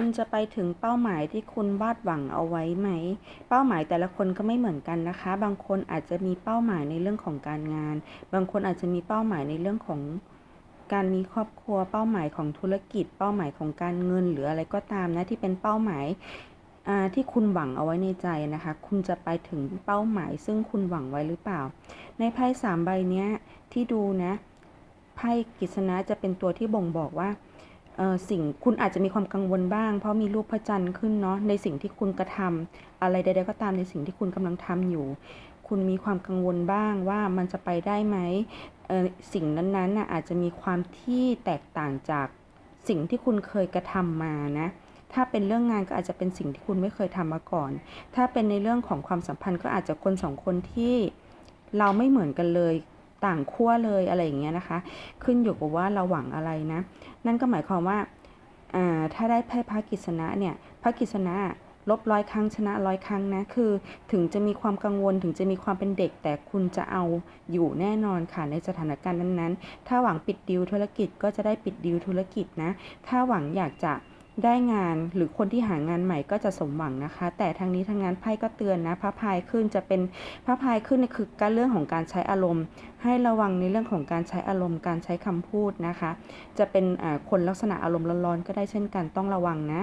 คุณจะไปถึงเป้าหมายที่คุณวาดหวังเอาไว้ไหม เป้าหมายแต่ละคนก็ไม่เหมือนกันนะคะ บางคนอาจจะมีเป้าหมายในเรื่องของการงาน บางคนอาจจะมีเป้าหมายในเรื่องของการมีครอบครัว เป้าหมายของธุรกิจ เป้าหมายของการเงินหรืออะไรก็ตามนะที่เป็นเป้าหมายที่คุณหวังเอาไว้ในใจนะคะ คุณจะไปถึงเป้าหมาย ซึ่งคุณหวังไว้หรือเปล่า ในไพ่สามใบเนี้ยที่ดูนะไพ่กฤษณะจะเป็นตัวที่บ่งบอกว่า สิ่งคุณอาจจะมีความกังวลบ้าง เพราะมีรูปพระจันทร์ขึ้นเนาะในสิ่งที่คุณกระทำอะไรใด ๆ ก็ตามในสิ่งที่คุณกำลังทำอยู่ คุณมีความกังวลบ้างว่ามันจะไปได้ไหมสิ่งนั้นๆน่ะอาจจะมีความที่แตกต่างจากสิ่งที่คุณเคยกระทำมานะถ้าเป็นเรื่องงานก็อาจจะเป็นสิ่งที่คุณไม่เคยทำมาก่อน ถ้าเป็นในเรื่องของความสัมพันธ์ก็อาจจะคนสองคนที่เราไม่เหมือนกันเลย ต่างขั้วเลยอะไรอย่างเงี้ยนะคะ ขึ้นอยู่กับว่าเราหวังอะไรนะ นั่นก็หมายความว่าถ้าได้ไพ่พระกฤษณะเนี่ยพระกฤษณะลบร้อยครั้งชนะร้อยครั้งนะคือ ถึงจะมีความกังวลถึงจะมีความเป็นเด็ก แต่คุณจะเอาอยู่แน่นอนค่ะในสถานการณ์นั้นๆ ถ้าหวังปิดดีลธุรกิจก็จะได้ปิดดีลธุรกิจนะ ถ้าหวังอยากจะ ได้งานหรือคนที่หางานใหม่ก็จะสมหวังนะคะ แต่ทางนี้ทางงานไพ่ก็เตือนนะพระพายขึ้นจะเป็นพระพายขึ้นนี่คือการเรื่องของการใช้อารมณ์ ให้ระวังในเรื่องของการใช้อารมณ์การใช้คำพูดนะคะ จะเป็นคนลักษณะอารมณ์ร้อนๆก็ได้เช่นกันต้องระวังนะ